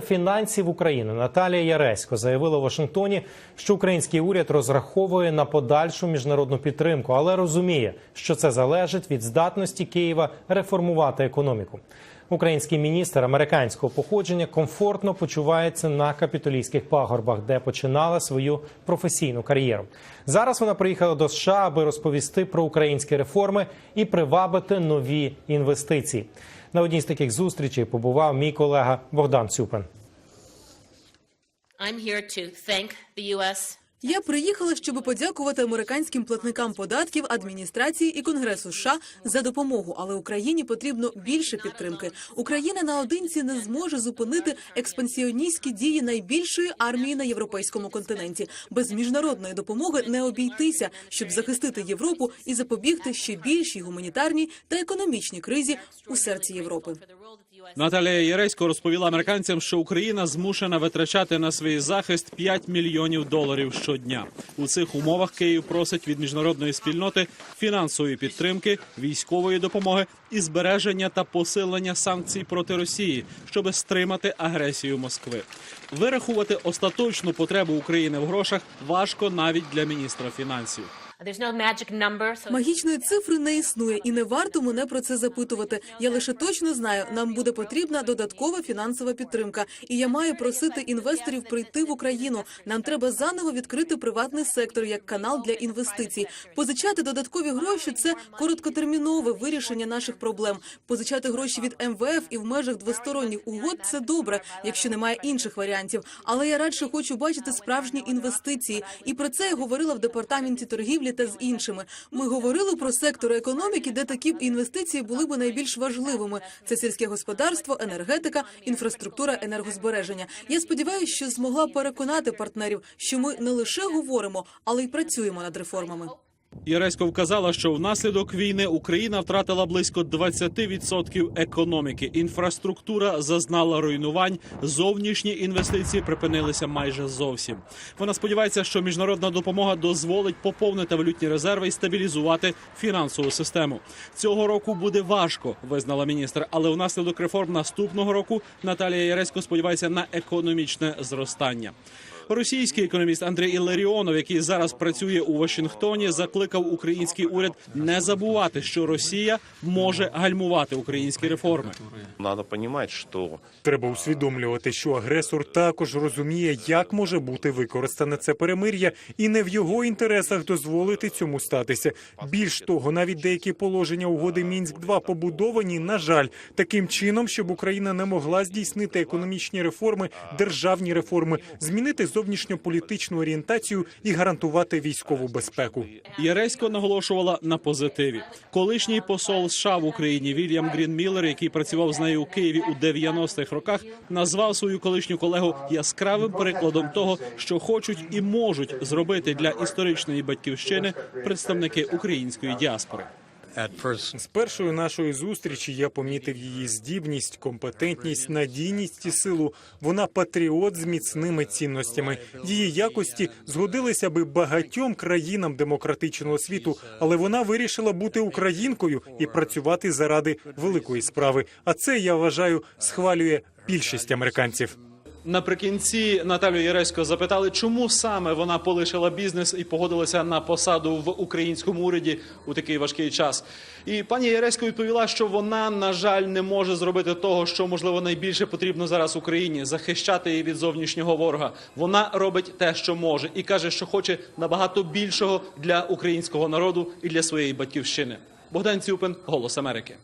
фінансів України Наталія Яресько заявила в Вашингтоні, що український уряд розраховує на подальшу міжнародну підтримку, але розуміє, що це залежить від здатності Києва реформувати економіку. Український міністр американського походження комфортно почувається на капітолійських пагорбах, де починала свою професійну кар'єру. Зараз вона приїхала до США, аби розповісти про українські реформи і привабити нові інвестиції. На одній з таких зустрічей побував мій колега Богдан Цюпин. I'm here to thank the U.S. Я приїхала, щоб подякувати американським платникам податків, адміністрації і конгресу США за допомогу. Але Україні потрібно більше підтримки. Україна наодинці не зможе зупинити експансіоністські дії найбільшої армії на європейському континенті. Без міжнародної допомоги не обійтися, щоб захистити Європу і запобігти ще більшій гуманітарній та економічній кризі у серці Європи. Наталія Єресько розповіла американцям, що Україна змушена витрачати на свій захист 5 мільйонів доларів щодня. У цих умовах Київ просить від міжнародної спільноти фінансової підтримки, військової допомоги і збереження та посилення санкцій проти Росії, щоб стримати агресію Москви. Вирахувати остаточну потребу України в грошах важко навіть для міністра фінансів. Магічної цифри не існує, і не варто мене про це запитувати. Я лише точно знаю, нам буде потрібна додаткова фінансова підтримка. І я маю просити інвесторів прийти в Україну. Нам треба заново відкрити приватний сектор як канал для інвестицій. Позичати додаткові гроші це короткотермінове вирішення наших проблем. Позичати гроші від МВФ і в межах двосторонніх угод це добре, якщо немає інших варіантів. Але я радше хочу бачити справжні інвестиції. І про це я говорила в департаменті торгівлі та з іншими. Ми говорили про сектори економіки, де такі б інвестиції були б найбільш важливими. Це сільське господарство, енергетика, інфраструктура, енергозбереження. Я сподіваюся, що змогла переконати партнерів, що ми не лише говоримо, але й працюємо над реформами. Єресько вказала, що внаслідок війни Україна втратила близько 20% економіки. Інфраструктура зазнала руйнувань. Зовнішні інвестиції припинилися майже зовсім. Вона сподівається, що міжнародна допомога дозволить поповнити валютні резерви і стабілізувати фінансову систему. Цього року буде важко, визнала міністр, але внаслідок реформ наступного року Наталія Єресько сподівається на економічне зростання. Російський економіст Андрій Іларіонов, який зараз працює у Вашингтоні, закликав український уряд не забувати, що Росія може гальмувати українські реформи. Надо понимать, что Треба усвідомлювати, що агресор також розуміє, як може бути використане це перемир'я, і не в його інтересах дозволити цьому статися. Більш того, навіть деякі положення угоди мінськ 2 побудовані, на жаль, таким чином, щоб Україна не могла здійснити економічні реформи, державні реформи, змінити зовнішньополітичну орієнтацію і гарантувати військову безпеку. Єресько наголошувала на позитиві. Колишній посол США в Україні Вільям Грін Міллер, який працював з нею у Києві у 90-х роках, назвав свою колишню колегу яскравим прикладом того, що хочуть і можуть зробити для історичної батьківщини представники української діаспори. З першої нашої зустрічі я помітив її здібність, компетентність, надійність і силу. Вона патріот з міцними цінностями. Її якості згодилися би багатьом країнам демократичного світу, але вона вирішила бути українкою і працювати заради великої справи. А це я вважаю схвалює більшість американців. Наприкінці Наталію Єресько запитали, чому саме вона полишила бізнес і погодилася на посаду в українському уряді у такий важкий час. І пані Єресько відповіла, що вона, на жаль, не може зробити того, що можливо найбільше потрібно зараз Україні захищати її від зовнішнього ворога. Вона робить те, що може, і каже, що хоче набагато більшого для українського народу і для своєї батьківщини. Богдан Цюпин, Голос Америки.